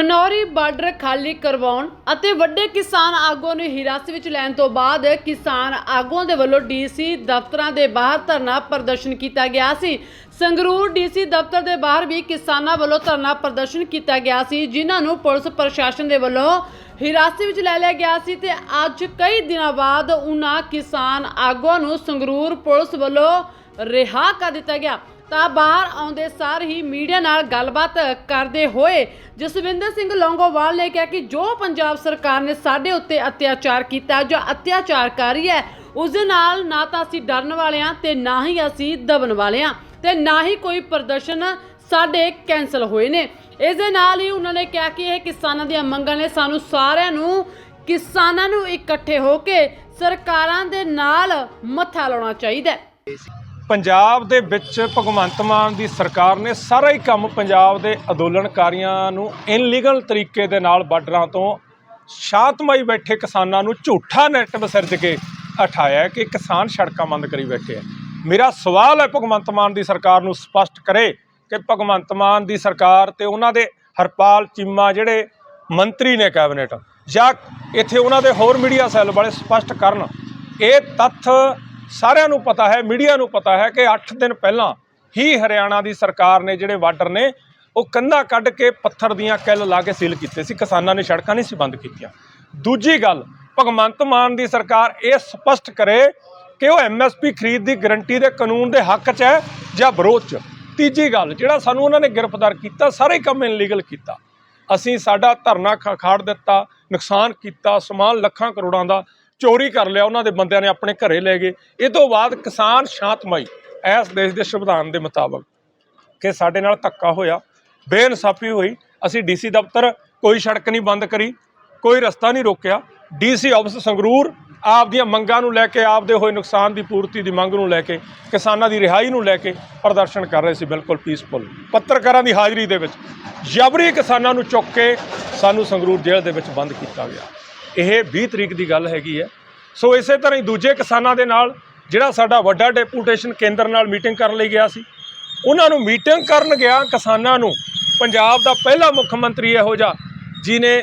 Khanauri border ਖਾਲੀ ਕਰਵਾਉਣ ਅਤੇ ਵੱਡੇ ਕਿਸਾਨ ਆਗੂਆਂ ਨੂੰ ਹਿਰਾਸਤ ਵਿੱਚ ਲੈਣ ਤੋਂ ਬਾਅਦ ਕਿਸਾਨ ਆਗੂਆਂ ਦੇ ਵੱਲੋਂ ਡੀਸੀ ਦਫ਼ਤਰਾਂ ਦੇ ਬਾਹਰ ਧਰਨਾ ਪ੍ਰਦਰਸ਼ਨ ਕੀਤਾ ਗਿਆ ਸੀ। ਸੰਗਰੂਰ ਡੀਸੀ ਦਫ਼ਤਰ ਦੇ ਬਾਹਰ ਵੀ ਕਿਸਾਨਾਂ ਵੱਲੋਂ ਧਰਨਾ ਪ੍ਰਦਰਸ਼ਨ ਕੀਤਾ ਗਿਆ ਸੀ, ਜਿਨ੍ਹਾਂ ਨੂੰ ਪੁਲਿਸ ਪ੍ਰਸ਼ਾਸਨ ਦੇ ਵੱਲੋਂ ਹਿਰਾਸਤ ਵਿੱਚ ਲੈ ਲਿਆ ਗਿਆ ਸੀ ਤੇ ਅੱਜ ਕਈ ਦਿਨਾਂ ਬਾਅਦ ਉਹਨਾਂ ਕਿਸਾਨ ਆਗੂਆਂ ਨੂੰ ਸੰਗਰੂਰ ਪੁਲਿਸ ਵੱਲੋਂ ਰਿਹਾ ਕਰ ਦਿੱਤਾ ਗਿਆ। ਤਾਂ ਬਾਹਰ ਆਉਂਦੇ ਸਾਰ ਹੀ ਮੀਡੀਆ ਨਾਲ ਗੱਲਬਾਤ ਕਰਦੇ ਹੋਏ ਜਸਵਿੰਦਰ ਸਿੰਘ ਲੌਂਗੋਵਾਲ ਨੇ ਕਿਹਾ ਕਿ ਜੋ ਪੰਜਾਬ ਸਰਕਾਰ ਨੇ ਸਾਡੇ ਉੱਤੇ ਅਤਿਆਚਾਰ ਕੀਤਾ, ਜੋ ਅਤਿਆਚਾਰ ਕਰ ਰਹੀ ਹੈ, ਉਸ ਦੇ ਨਾਲ ਨਾ ਤਾਂ ਅਸੀਂ ਡਰਨ ਵਾਲੇ ਹਾਂ ਤੇ ਨਾ ਹੀ ਅਸੀਂ ਦਬਨ ਵਾਲੇ ਹਾਂ ਤੇ ਨਾ ਹੀ ਕੋਈ ਪ੍ਰਦਰਸ਼ਨ ਸਾਡੇ ਕੈਨਸਲ ਹੋਏ ਨੇ। ਇਸ ਦੇ ਨਾਲ ਹੀ ਉਹਨਾਂ ਨੇ ਕਿਹਾ ਕਿ ਇਹ ਕਿਸਾਨਾਂ ਦੀਆਂ ਮੰਗਾਂ ਨੇ ਸਾਨੂੰ ਸਾਰਿਆਂ ਨੂੰ, ਕਿਸਾਨਾਂ ਨੂੰ ਇਕੱਠੇ ਹੋ ਕੇ ਸਰਕਾਰਾਂ ਦੇ ਨਾਲ ਮੱਥਾ ਲਾਉਣਾ ਚਾਹੀਦਾ ਹੈ। ਪੰਜਾਬ ਦੇ ਵਿੱਚ ਭਗਵੰਤ ਮਾਨ ਦੀ ਸਰਕਾਰ ਨੇ ਸਾਰਾ ਹੀ ਕੰਮ ਪੰਜਾਬ ਦੇ ਅੰਦੋਲਨਕਾਰੀਆਂ ਨੂੰ ਇਨਲੀਗਲ ਤਰੀਕੇ ਦੇ ਨਾਲ ਬਾਰਡਰਾਂ ਤੋਂ ਸ਼ਾਂਤਮਈ ਬੈਠੇ ਕਿਸਾਨਾਂ ਨੂੰ ਝੂਠਾ ਨੈਟ ਵਸਿਰਜ ਕੇ ਉਠਾਇਆ ਕਿ ਕਿਸਾਨ ਸੜਕਾਂ ਬੰਦ ਕਰੀ ਬੈਠੇ ਆ। ਮੇਰਾ ਸਵਾਲ ਹੈ, ਭਗਵੰਤ ਮਾਨ ਦੀ ਸਰਕਾਰ ਨੂੰ ਸਪਸ਼ਟ ਕਰੇ ਕਿ ਭਗਵੰਤ ਮਾਨ ਦੀ ਸਰਕਾਰ ਤੇ ਉਹਨਾਂ ਦੇ ਹਰਪਾਲ ਚੀਮਾ ਜਿਹੜੇ ਮੰਤਰੀ ਨੇ ਕੈਬਨਿਟ ਜਾਂ ਇੱਥੇ ਉਹਨਾਂ ਦੇ ਹੋਰ ਮੀਡੀਆ ਸੈੱਲ ਵਾਲੇ ਸਪਸ਼ਟ ਕਰਨ, ਇਹ ਤੱਥ ਸਾਰਿਆਂ ਨੂੰ ਪਤਾ ਹੈ, ਮੀਡੀਆ ਨੂੰ ਪਤਾ ਹੈ ਕਿ 8 ਦਿਨ ਪਹਿਲਾਂ ਹੀ ਹਰਿਆਣਾ ਦੀ ਸਰਕਾਰ ਨੇ ਜਿਹੜੇ ਬਾਰਡਰ ਨੇ, ਉਹ ਕੰਧਾ ਕੱਢ ਕੇ ਪੱਥਰ ਦੀਆਂ ਕਿੱਲ ਲਾ ਕੇ ਸੀਲ ਕੀਤੇ ਸੀ, ਕਿਸਾਨਾਂ ਨੇ ਸੜਕਾਂ ਨਹੀਂ ਸੀ ਬੰਦ ਕੀਤੀਆਂ। ਦੂਜੀ ਗੱਲ, ਭਗਵੰਤ ਮਾਨ ਦੀ ਸਰਕਾਰ ਇਹ ਸਪਸ਼ਟ ਕਰੇ ਕਿ ਉਹ ਐਮਐਸਪੀ ਖਰੀਦ ਦੀ ਗਰੰਟੀ ਦੇ ਕਾਨੂੰਨ ਦੇ ਹੱਕ 'ਚ ਹੈ ਜਾਂ ਵਿਰੋਧ 'ਚ। ਤੀਜੀ ਗੱਲ, ਜਿਹੜਾ ਸਾਨੂੰ ਉਹਨਾਂ ਨੇ ਗ੍ਰਿਫਤਾਰ ਕੀਤਾ, ਸਾਰੇ ਕੰਮ ਇਨਲੀਗਲ ਕੀਤਾ। ਅਸੀਂ ਸਾਡਾ ਧਰਨਾ ਖਾੜ ਦਿੱਤਾ, ਨੁਕਸਾਨ ਕੀਤਾ, ਸਮਾਨ ਲੱਖਾਂ ਕਰੋੜਾਂ ਦਾ ਚੋਰੀ ਕਰ ਲਿਆ, ਉਹਨਾਂ ਦੇ ਬੰਦਿਆਂ ਨੇ ਆਪਣੇ ਘਰੇ ਲੈ ਗਏ। ਇਹ ਤੋਂ ਬਾਅਦ ਕਿਸਾਨ ਸ਼ਾਂਤਮਈ ਇਸ ਦੇਸ਼ ਦੇ ਸੰਵਿਧਾਨ ਦੇ ਮੁਤਾਬਕ ਕਿ ਸਾਡੇ ਨਾਲ ਧੱਕਾ ਹੋਇਆ, ਬੇਇਨਸਾਫੀ ਹੋਈ। ਅਸੀਂ ਡੀਸੀ ਦਫ਼ਤਰ ਕੋਈ ਸੜਕ ਨਹੀਂ ਬੰਦ ਕਰੀ, ਕੋਈ ਰਸਤਾ ਨਹੀਂ ਰੋਕਿਆ। ਡੀਸੀ ਆਫਿਸ ਸੰਗਰੂਰ ਆਪ ਦੀਆਂ ਮੰਗਾਂ ਨੂੰ ਲੈ ਕੇ ਆਪ ਦੇ ਹੋਏ ਨੁਕਸਾਨ ਦੀ ਪੂਰਤੀ ਦੀ ਮੰਗ ਨੂੰ ਲੈ ਕੇ, ਕਿਸਾਨਾਂ ਦੀ ਰਿਹਾਈ ਨੂੰ ਲੈ ਕੇ ਪ੍ਰਦਰਸ਼ਨ ਕਰ ਰਹੇ ਸੀ ਬਿਲਕੁਲ ਪੀਸਫੁਲ ਪੱਤਰਕਾਰਾਂ ਦੀ ਹਾਜ਼ਰੀ ਦੇ ਵਿੱਚ ਜਬਰੀ ਕਿਸਾਨਾਂ ਨੂੰ ਚੁੱਕ ਕੇ ਸਾਨੂੰ ਸੰਗਰੂਰ ਜੇਲ੍ਹ ਦੇ ਵਿੱਚ ਬੰਦ ਕੀਤਾ ਗਿਆ। ਇਹ 20 ਤਰੀਕ ਦੀ ਗੱਲ ਹੈਗੀ ਹੈ। ਸੋ ਇਸੇ ਤਰ੍ਹਾਂ ਹੀ ਦੂਜੇ ਕਿਸਾਨਾਂ ਦੇ ਨਾਲ ਜਿਹੜਾ ਸਾਡਾ ਵੱਡਾ ਡੈਪੂਟੇਸ਼ਨ ਕੇਂਦਰ ਨਾਲ ਮੀਟਿੰਗ ਕਰਨ ਲਈ ਗਿਆ ਸੀ, ਉਹਨਾਂ ਨੂੰ ਮੀਟਿੰਗ ਕਰਨ ਗਿਆ ਕਿਸਾਨਾਂ ਨੂੰ। ਪੰਜਾਬ ਦਾ ਪਹਿਲਾ ਮੁੱਖ ਮੰਤਰੀ ਇਹੋ ਜਿਹਾ ਜਿਨੇ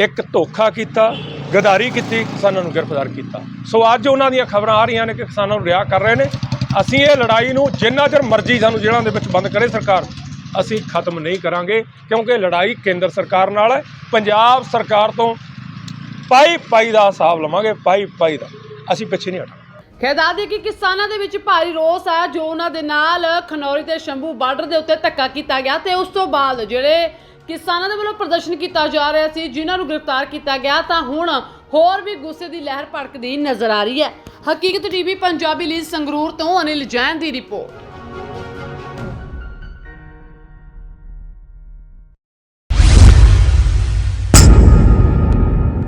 ਇੱਕ ਧੋਖਾ ਕੀਤਾ, ਗਦਾਰੀ ਕੀਤੀ, ਕਿਸਾਨਾਂ ਨੂੰ ਗ੍ਰਿਫਤਾਰ ਕੀਤਾ। ਸੋ ਅੱਜ ਉਹਨਾਂ ਦੀਆਂ ਖਬਰਾਂ ਆ ਰਹੀਆਂ ਨੇ ਕਿ ਕਿਸਾਨਾਂ ਨੂੰ ਰਿਹਾ ਕਰ ਰਹੇ ਨੇ। ਅਸੀਂ ਇਹ ਲੜਾਈ ਨੂੰ ਜਿੰਨਾ ਚਿਰ ਮਰਜ਼ੀ ਸਾਨੂੰ ਜੇਲ੍ਹਾਂ ਦੇ ਵਿੱਚ ਬੰਦ ਕਰੇ ਸਰਕਾਰ, ਅਸੀਂ ਖਤਮ ਨਹੀਂ ਕਰਾਂਗੇ, ਕਿਉਂਕਿ ਲੜਾਈ ਕੇਂਦਰ ਸਰਕਾਰ ਨਾਲ ਹੈ। ਪੰਜਾਬ ਸਰਕਾਰ ਤੋਂ ਪਾਈ ਪਾਈ ਦਾ ਹਿਸਾਬ ਲਵਾਂਗੇ ਪਾਈ ਪਾਈ ਦਾ। ਅਸੀਂ ਪਿੱਛੇ ਨਹੀਂ ਹਟਾਂਗੇ ਖੈਦਾ ਦੇ ਕਿ ਕਿਸਾਨਾਂ ਦੇ ਵਿੱਚ ਭਾਰੀ ਰੋਸ ਆ, ਜੋ ਉਹਨਾਂ ਦੇ ਨਾਲ ਖਨੌਰੀ ਤੇ ਸ਼ੰਭੂ ਬਾਰਡਰ ਦੇ ਉੱਤੇ ਧੱਕਾ ਕੀਤਾ ਗਿਆ ਤੇ ਉਸ ਤੋਂ ਬਾਅਦ ਜਿਹੜੇ ਕਿਸਾਨਾਂ ਦੇ ਵੱਲੋਂ ਪ੍ਰਦਰਸ਼ਨ ਕੀਤਾ ਜਾ ਰਿਹਾ ਸੀ, ਜਿਨ੍ਹਾਂ ਨੂੰ ਗ੍ਰਿਫਤਾਰ ਕੀਤਾ ਗਿਆ, ਤਾਂ ਹੁਣ ਹੋਰ ਵੀ ਗੁੱਸੇ ਦੀ ਲਹਿਰ ਭੜਕਦੀ ਨਜ਼ਰ ਆ ਰਹੀ ਹੈ। ਹਕੀਕਤ ਟੀਵੀ, ਪੰਜਾਬੀ ਲਈ ਸੰਗਰੂਰ ਤੋਂ ਅਨਿਲ ਜੈਨ ਦੀ ਰਿਪੋਰਟ।